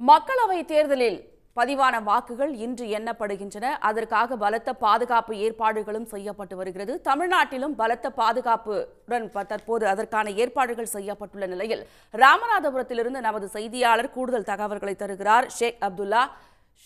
மக்களவை தேர்தலில் பதிவான வாக்குகள் இன்று எண்ணப்படுகின்றன. அதற்காக பலத்த பாதுகாப்பு ஏற்பாடுகளும் செய்யப்பட்டு வருகிறது. தமிழ்நாட்டிலும் பலத்த பாதுகாப்புடன் தற்போது அதற்கான ஏற்பாடுகள் செய்யப்பட்டுள்ள நிலையில் ராமநாதபுரத்திலிருந்து நமது செய்தியாளர் கூடுதல் தகவல்களை தருகிறார் ஷேக் அப்துல்லா.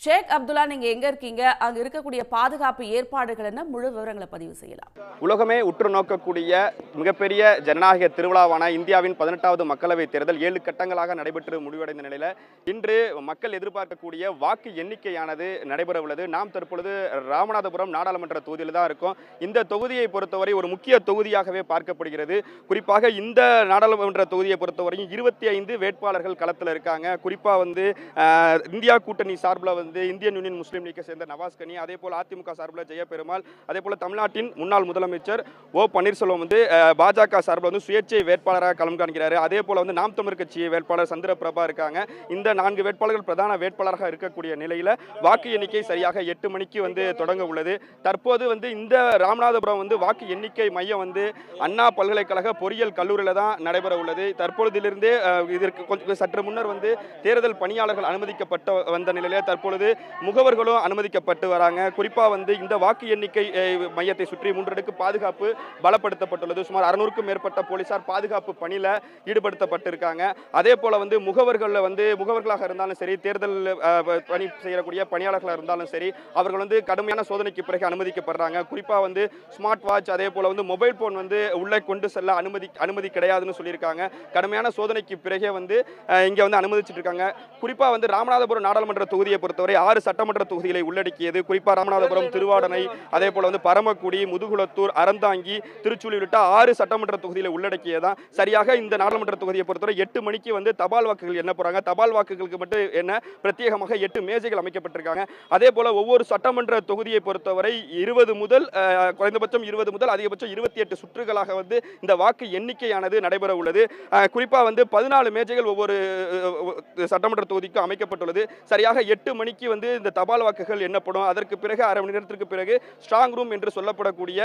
ஷேக் அப்துல்லா நீங்க எங்க இருக்கீங்க? அங்க இருக்கக்கூடிய பாதுகாப்பு ஏற்பாடுகள் என்ன? முழு விவரங்களை பதிவு செய்யலாம். உலகமே உற்று நோக்கக்கூடிய மிகப்பெரிய ஜனநாயக திருவிழாவான இந்தியாவின் பதினெட்டாவது மக்களவைத் தேர்தல் ஏழு கட்டங்களாக நடைபெற்று முடிவடைந்த நிலையில இன்று மக்கள் எதிர்பார்க்கக்கூடிய வாக்கு எண்ணிக்கையானது நடைபெற உள்ளது. நாம் தற்பொழுது ராமநாதபுரம் நாடாளுமன்ற தொகுதியில் தான் இருக்கோம். இந்த தொகுதியை பொறுத்தவரை ஒரு முக்கிய தொகுதியாகவே பார்க்கப்படுகிறது. குறிப்பாக இந்த நாடாளுமன்ற தொகுதியை பொறுத்தவரையும் இருபத்தி ஐந்து வேட்பாளர்கள் களத்தில் இருக்காங்க. குறிப்பாக வந்து இந்தியா கூட்டணி சார்பில் வந்து இந்தியன் யூனியன் முஸ்லீம் லீக்கை சேர்ந்த நவாஸ் கனி அதே போல் அதிமுக சார்பில் ஜெயபெருமாள் அதே போல் தமிழ்நாட்டின் முன்னாள் முதலமைச்சர் ஓ பன்னீர்செல்வம் வந்து பாஜக சார்பில் வந்து சுயேட்சை வேட்பாளராக களம் காண்கிறாரு. அதே போல் வந்து நாம் தமிழர் கட்சி வேட்பாளர் சந்திர பிரபா இருக்காங்க. இந்த நான்கு வேட்பாளர்கள் பிரதான வேட்பாளராக இருக்கக்கூடிய நிலையில் வாக்கு எண்ணிக்கை சரியாக எட்டு மணிக்கு வந்து தொடங்க உள்ளது. தற்போது வந்து இந்த ராமநாதபுரம் வந்து வாக்கு எண்ணிக்கை மையம் வந்து அண்ணா பல்கலைக்கழக பொறியியல் கல்லூரியில் தான் நடைபெற உள்ளது. தற்பொழுதிலிருந்தே இதற்கு கொஞ்சம் சற்று முன்னர் வந்து தேர்தல் பணியாளர்கள் அனுமதிக்கப்பட்ட வந்த நிலையில் தற்போது பொழுது முகவர்களும் அனுமதிக்கப்பட்டு வராங்க. குறிப்பாக வந்து இந்த வாக்கு எண்ணிக்கை மையத்தை சுற்றி மூன்றடுக்கு பாதுகாப்பு பலப்படுத்தப்பட்டுள்ளது. சுமார் அறுநூறுக்கும் மேற்பட்ட போலீசார் பாதுகாப்பு பணியில் ஈடுபடுத்தப்பட்டிருக்காங்க. அதே போல் வந்து முகவர்களில் வந்து முகவர்களாக இருந்தாலும் சரி தேர்தல் பணி செய்யக்கூடிய பணியாளர்களாக இருந்தாலும் சரி அவர்கள் வந்து கடுமையான சோதனைக்கு பிறகு அனுமதிக்கப்படுறாங்க. குறிப்பாக வந்து ஸ்மார்ட் வாட்ச் அதே போல் வந்து மொபைல் ஃபோன் வந்து உள்ளே கொண்டு செல்ல அனுமதி அனுமதி கிடையாதுன்னு சொல்லியிருக்காங்க. கடுமையான சோதனைக்கு பிறகே வந்து இங்கே வந்து அனுமதிச்சிட்டு இருக்காங்க குறிப்பா வந்து ராமநாதபுரம் நாடாளுமன்ற தொகுதியை பொறுத்தவரை ஆறு சட்டமன்ற தொகுதிகளை உள்ளடக்கியது. குறிப்பா ராமநாதபுரம் திருவாடனை அதே போல வந்து பரமக்குடி முதுகுளத்தூர் அறந்தாங்கி திருச்சூழி உள்ளிட்ட ஆறு சட்டமன்ற தொகுதிகளை உள்ளடக்கியதான் சரியாக இந்த நாடாளுமன்ற தொகுதியை பொறுத்தவரை எட்டு மணிக்கு வந்து தபால் வாக்குகள் எண்ண போறாங்க? தபால் வாக்குகளுக்கு மட்டும் என்ன? பிரத்யேகமாக எட்டு மேஜைகள் அமைக்கப்பட்டிருக்காங்க. அதே போல ஒவ்வொரு சட்டமன்ற தொகுதியை பொறுத்தவரை இருபது முதல் குறைந்தபட்சம் இருபது முதல் அதிகபட்சம் இருபத்தி எட்டு சுற்றுகளாக வந்து இந்த வாக்கு எண்ணிக்கையானது நடைபெற உள்ளது. அஹ், குறிப்பா வந்து பதினாலு மேஜைகள் ஒவ்வொரு சட்டமன்ற தொகுதிக்கும் அமைக்கப்பட்டுள்ளது. சரியாக எட்டு மணிக்கு வந்து இந்த தபால் வாக்குகள் எண்ணப்படும். அதற்கு பிறகு அரை மணி நேரத்திற்கு பிறகு ஸ்ட்ராங் ரூம் என்று சொல்லப்படக்கூடிய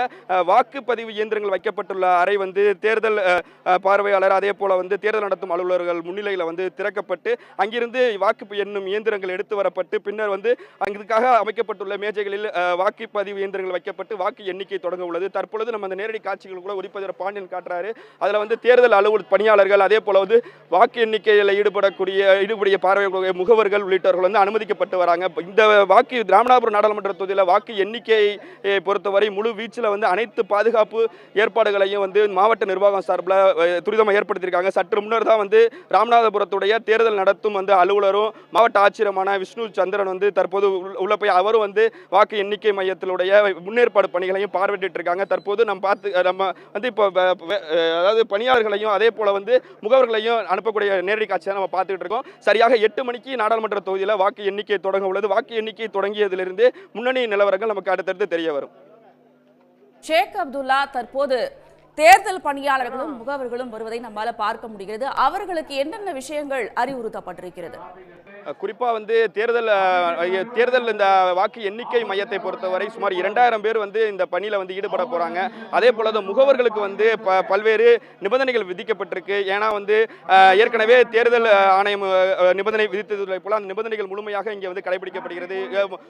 வாக்குப்பதிவு இயந்திரங்கள் வைக்கப்பட்டுள்ள அறை வந்து தேர்தல் பார்வையாளர் அதே போல வந்து தேர்தல் நடத்தும் அலுவலர்கள் முன்னிலையில் வந்து திறக்கப்பட்டு அங்கிருந்து வாக்கு எண்ணும் இயந்திரங்கள் எடுத்து வரப்பட்டு பின்னர் வந்து அங்கிருக்காக அமைக்கப்பட்டுள்ள மேஜைகளில் வாக்குப்பதிவு இயந்திரங்கள் வைக்கப்பட்டு வாக்கு எண்ணிக்கை தொடங்க உள்ளது. தற்பொழுது நம்ம அந்த நேரடி காட்சிகள் கூட ஒளிப்பதிவர் பாண்டியன் காட்டுறாரு. அதில் வந்து தேர்தல் அலுவல் பணியாளர்கள் அதே போல வந்து வாக்கு எண்ணிக்கையில் ஈடுபடக்கூடிய ஈடுபடிய பார்வையாளர்கள் முகவர்கள் உள்ளிட்டவர்கள் வந்து அனுமதிக்கப்பட்டு வராங்க. இந்த வாக்கு ராமநாதபுரம் நாடாளுமன்ற தொகுதியில் வாக்கு எண்ணிக்கையை பொறுத்தவரை முழு வீச்சில் வந்து அனைத்து பாதுகாப்பு ஏற்பாடுகளையும் வந்து மாவட்ட நிர்வாகம் சார்பில் துரிதமாக ஏற்படுத்தியிருக்காங்க. சற்று முன்னர் தான் வந்து ராமநாதபுரத்துடைய தேர்தல் நடத்தும் வந்து அலுவலரும் மாவட்ட ஆட்சியருமான விஷ்ணு சந்திரன் வந்து தற்போது உள்ள- போய் அவரும் வந்து வாக்கு எண்ணிக்கை மையத்தினுடைய முன்னேற்பாடு பணிகளையும் பார்வையிட்டு இருக்காங்க தற்போது நம்ம பார்த்து நம்ம வந்து இப்போ அதாவது பணியாளர்களையும் அதே போல் வந்து முகவர்களையும் அனுப்பக்கூடிய நேரடி காட்சியை நம்ம பார்த்துக்கிட்டு இருக்கோம். சரியாக எட்டு மணிக்கு நாடாளுமன்ற தொகுதியில் வாக்கு எண்ணிக்கை தொடங்க உள்ளது. வாக்கு எண்ணிக்கை தொடங்கியதிலிருந்து முன்னணி நிலவரங்கள் நமக்கு அடுத்தடுத்து தெரிய வரும். ஷேக் அப்துல்லா தற்போது தேர்தல் பணியாளர்களும் முகவர்களும் வருவதை நம்மால பார்க்க முடிகிறது. அவர்களுக்கு என்னென்ன விஷயங்கள் அறிவுறுத்தப்பட்டிருக்கிறது? குறிப்பாக வந்து தேர்தல் தேர்தல் இந்த வாக்கு எண்ணிக்கை மையத்தை பொறுத்தவரை சுமார் இரண்டாயிரம் பேர் வந்து இந்த பணியில் வந்து ஈடுபட போகிறாங்க அதே போல் தான் முகவர்களுக்கு வந்து ப பல்வேறு நிபந்தனைகள் விதிக்கப்பட்டிருக்கு. ஏன்னா வந்து ஏற்கனவே தேர்தல் ஆணையம் நிபந்தனை விதித்தது போல அந்த நிபந்தனைகள் முழுமையாக இங்கே வந்து கடைபிடிக்கப்படுகிறது.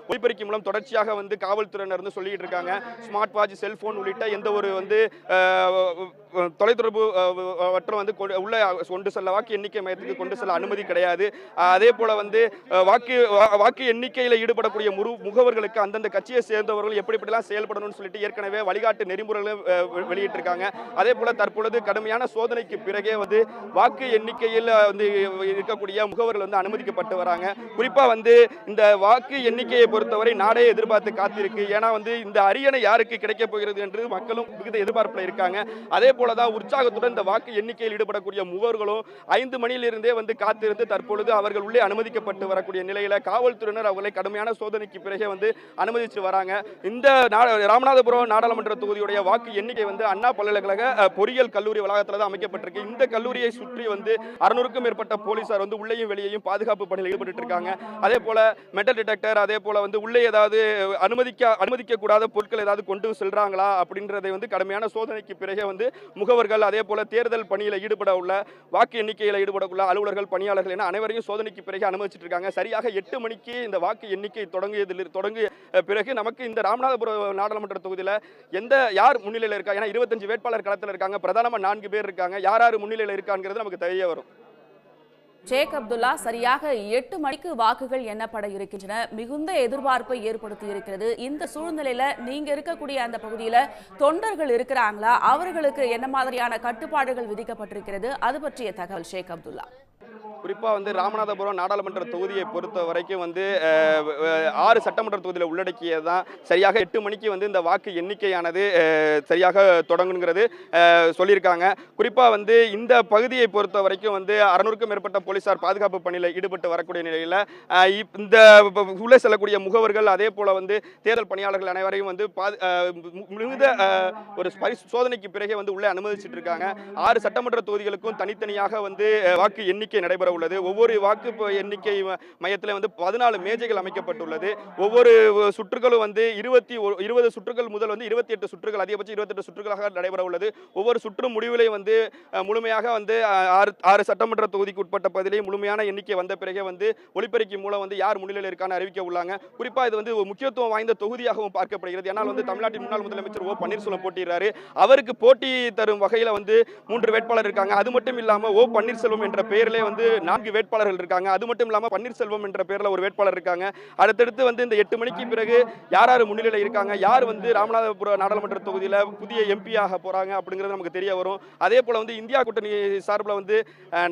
ஒளிபெருக்கி மூலம் தொடர்ச்சியாக வந்து காவல்துறையினர் வந்து சொல்லிட்டு இருக்காங்க. ஸ்மார்ட் வாட்ச் செல்போன் உள்ளிட்ட எந்த ஒரு வந்து தொலைத்தொடர்பு மற்றும் வந்து உள்ள கொண்டு செல்ல வாக்கு எண்ணிக்கை மையத்துக்கு கொண்டு செல்ல அனுமதி கிடையாது. அதே போல் வந்து வந்து வாக்கு வாக்கு எண்ணிக்கையில் ஈடுபடக்கூடிய முரு முகவர்களுக்கு அந்தந்த கட்சியை சேர்ந்தவர்கள் எப்படி எப்படிலாம் செயல்படணும்னு சொல்லிட்டு ஏற்கனவே வழிகாட்டு நெறிமுறைகளை வெளியிட்டிருக்காங்க. அதே போல தற்பொழுது கடுமையான சோதனைக்கு பிறகே வந்து வாக்கு எண்ணிக்கையில் வந்து இருக்கக்கூடிய முகவர்கள் வந்து அனுமதிக்கப்பட்டு வராங்க. குறிப்பாக வந்து இந்த வாக்கு எண்ணிக்கையை பொறுத்தவரை நாடே எதிர்பார்த்து காத்திருக்கு. ஏன்னா வந்து இந்த அரியணை யாருக்கு கிடைக்க போகிறது என்று மக்களும் மிகுந்த எதிர்பார்ப்பில் இருக்காங்க. அதே போல தான் உற்சாகத்துடன் இந்த வாக்கு எண்ணிக்கையில் ஈடுபடக்கூடிய முகவர்களும் ஐந்து மணியிலிருந்தே வந்து காத்திருந்து தற்பொழுது அவர்கள் உள்ளே பாதிக்கப்பட்டு வரக்கூடிய நிலையில காவல்துறையினர் அவர்களை கடுமையான சோதனைக்கு பிறகே வந்து அனுமதிச்சு வராங்க. இந்த ராமநாதபுரம் நாடாளுமன்ற தொகுதியுடைய வாக்கு எண்ணிக்கை வந்து அண்ணா பல்கலைக்கழக பொறியியல் கல்லூரி வளாகத்தில் தான் அமைக்கப்பட்டிருக்கு. இந்த கல்லூரியை சுற்றி வந்து அறுநூறுக்கும் மேற்பட்ட போலீசார் வந்து உள்ளேயும் வெளியேயும் பாதுகாப்பு பணியில் ஈடுபட்டு இருக்காங்க. அதே போல மெட்டல் டிடெக்டர் அதே போல வந்து உள்ளே ஏதாவது அனுமதிக்க அனுமதிக்க கூடாத பொருட்கள் ஏதாவது கொண்டு செல்றாங்களா அப்படின்றதை வந்து கடுமையான சோதனைக்கு பிறகே வந்து முகவர்கள் அதே போல தேர்தல் பணியில் ஈடுபட உள்ள வாக்கு எண்ணிக்கையில் ஈடுபடவுள்ள அலுவலர்கள் பணியாளர்கள் என அனைவரையும் சோதனைக்கு பிறகு அனுமதிச்சுட்டு இருக்காங்க சரியாக எட்டு மணிக்கு இந்த வாக்கு எண்ணிக்கை தொடங்கியதில் தொடங்கிய பிறகு நமக்கு இந்த ராமநாதபுரம் நாடாளுமன்ற தொகுதியில் எந்த யார் முன்னிலையில் இருக்கா? ஏன்னா இருபத்தஞ்சு வேட்பாளர் களத்தில் இருக்காங்க. பிரதானமாக நான்கு பேர் இருக்காங்க. யார் யார் முன்னிலையில் இருக்காங்கிறது நமக்கு தெரிய வரும். ஷேக் அப்துல்லா சரியாக எட்டு மணிக்கு வாக்குகள் எண்ணப்பட இருக்கின்றன. மிகுந்த எதிர்பார்ப்பை ஏற்படுத்தி இருக்கிறது. இந்த சூழ்நிலையில நீங்க இருக்கக்கூடிய அந்த பகுதியில தொண்டர்கள் இருக்கிறாங்களா? அவர்களுக்கு என்ன மாதிரியான கட்டுப்பாடுகள் விதிக்கப்பட்டிருக்கிறது? அது பற்றிய தகவல் ஷேக் அப்துல்லா. குறிப்பாக வந்து ராமநாதபுரம் நாடாளுமன்ற தொகுதியை பொறுத்த வரைக்கும் வந்து ஆறு சட்டமன்ற தொகுதியில் உள்ளடக்கியதான் சரியாக எட்டு மணிக்கு வந்து இந்த வாக்கு எண்ணிக்கையானது சரியாக தொடங்குங்கிறது சொல்லியிருக்காங்க. குறிப்பாக வந்து இந்த பகுதியை பொறுத்த வரைக்கும் வந்து அறநூறுக்கும் மேற்பட்ட போலீசார் பாதுகாப்பு பணியில் ஈடுபட்டு வரக்கூடிய நிலையில் இப்- இந்த உள்ளே செல்லக்கூடிய முகவர்கள் அதே போல் வந்து தேர்தல் பணியாளர்கள் அனைவரையும் வந்து மிகுந்த ஒரு சோதனைக்கு பிறகே வந்து உள்ளே அனுமதிச்சிட்டு இருக்காங்க ஆறு சட்டமன்ற தொகுதிகளுக்கும் தனித்தனியாக வந்து வாக்கு எண்ணிக்கை நடைபெறும் நடைபெற உள்ளது ஒவ்வொரு வாக்கு எண்ணிக்கை மையத்தில் வந்து பதினாலு மேஜைகள் அமைக்கப்பட்டுள்ளது. ஒவ்வொரு சுற்றுகளும் வந்து இருபத்தி இருபது சுற்றுகள் முதல் வந்து இருபத்தி எட்டு சுற்றுகள் அதிகபட்சம் இருபத்தெட்டு சுற்றுகளாக நடைபெற உள்ளது ஒவ்வொரு சுற்று முடிவிலையும் வந்து முழுமையாக வந்து ஆறு ஆறு சட்டமன்ற தொகுதிக்கு உட்பட்ட பகுதியிலே முழுமையான எண்ணிக்கை வந்த பிறகே வந்து ஒளிப்பெருக்கி மூலம் வந்து யார் முன்னிலையில் இருக்கான அறிவிக்க உள்ளாங்க. குறிப்பாக இது வந்து முக்கியத்துவம் வாய்ந்த தொகுதியாகவும் பார்க்கப்படுகிறது. ஏன்னால் வந்து தமிழ்நாட்டின் முன்னாள் முதலமைச்சர் ஓ பன்னீர்செல்வம் போட்டிடுறாரு அவருக்கு போட்டி தரும் வகையில் வந்து மூன்று வேட்பாளர் இருக்காங்க. அது மட்டும் இல்லாமல் ஓ பன்னீர்செல்வம் என்ற பெயரிலே வந்து நான்கு வேட்பாளர்கள் இருக்காங்க. அது மட்டும் இல்லாமல் பன்னீர்செல்வம் என்ற பெயரில் ஒரு வேட்பாளர் இருக்காங்க. அடுத்தடுத்து வந்து இந்த எட்டு மணிக்கு பிறகு யார் யார் முன்னிலையில் இருக்காங்க? யார் வந்து ராமநாதபுரம் நாடாளுமன்ற தொகுதியில் புதிய எம்பி ஆக போறாங்க அப்படிங்கிறது நமக்கு தெரிய வரும். அதே போல வந்து இந்தியா கூட்டணி சார்பில் வந்து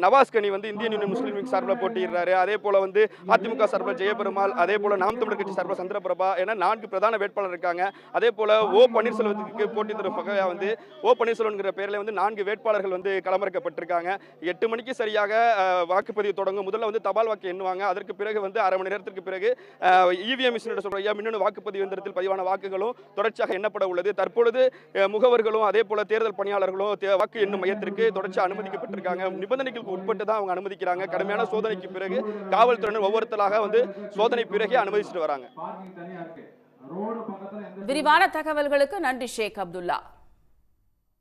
நவாஸ் கனி வந்து இந்தியன் யூனியன் முஸ்லீம் லீக் சார்பில் போட்டியிடுறாரு. அதே போல வந்து அதிமுக சார்பில் ஜெயபெருமாள் அதே போல நாம் தமிழர் கட்சி சார்பில் சந்திரபிரபா என நான்கு பிரதான வேட்பாளர் இருக்காங்க. அதே போல ஓ பன்னீர்செல்வத்துக்கு போட்டி தரும் வகையாக வந்து ஓ பன்னீர்செல்வம்ங்கிற பேரில் வந்து நான்கு வேட்பாளர்கள் வந்து களமிறக்கப்பட்டிருக்காங்க. எட்டு மணிக்கு சரியாக வாக்குப்பதிவு தொடங்கும். முதல்ல வந்து தபால் வாக்கு எண்ணுவாங்க. அதற்கு பிறகு வந்து அரை மணி நேரத்திற்கு பிறகு இவிஎம் மிஷினோட சொல்ற மின்னணு வாக்குப்பதிவு எந்திரத்தில் பதிவான வாக்குகளும் தொடர்ச்சியாக எண்ணப்பட உள்ளது. தற்பொழுது முகவர்களும் அதே போல தேர்தல் பணியாளர்களும் வாக்கு எண்ணும் மையத்திற்கு தொடர்ச்சியாக அனுமதிக்கப்பட்டிருக்காங்க. நிபந்தனைகளுக்கு உட்பட்டு தான் அவங்க அனுமதிக்கிறாங்க. கடுமையான சோதனைக்கு பிறகு காவல்துறையினர் ஒவ்வொருத்தராக வந்து சோதனை பிறகே அனுமதிச்சுட்டு வராங்க. விரிவான தகவல்களுக்கு நன்றி ஷேக் அப்துல்லா.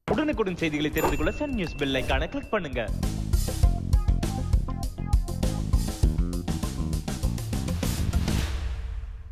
உடனுக்குடன் செய்திகளை தெரிந்து கொள்ள சன் நியூஸ் பெல் ஐகானை கிளிக் பண்ணுங்க.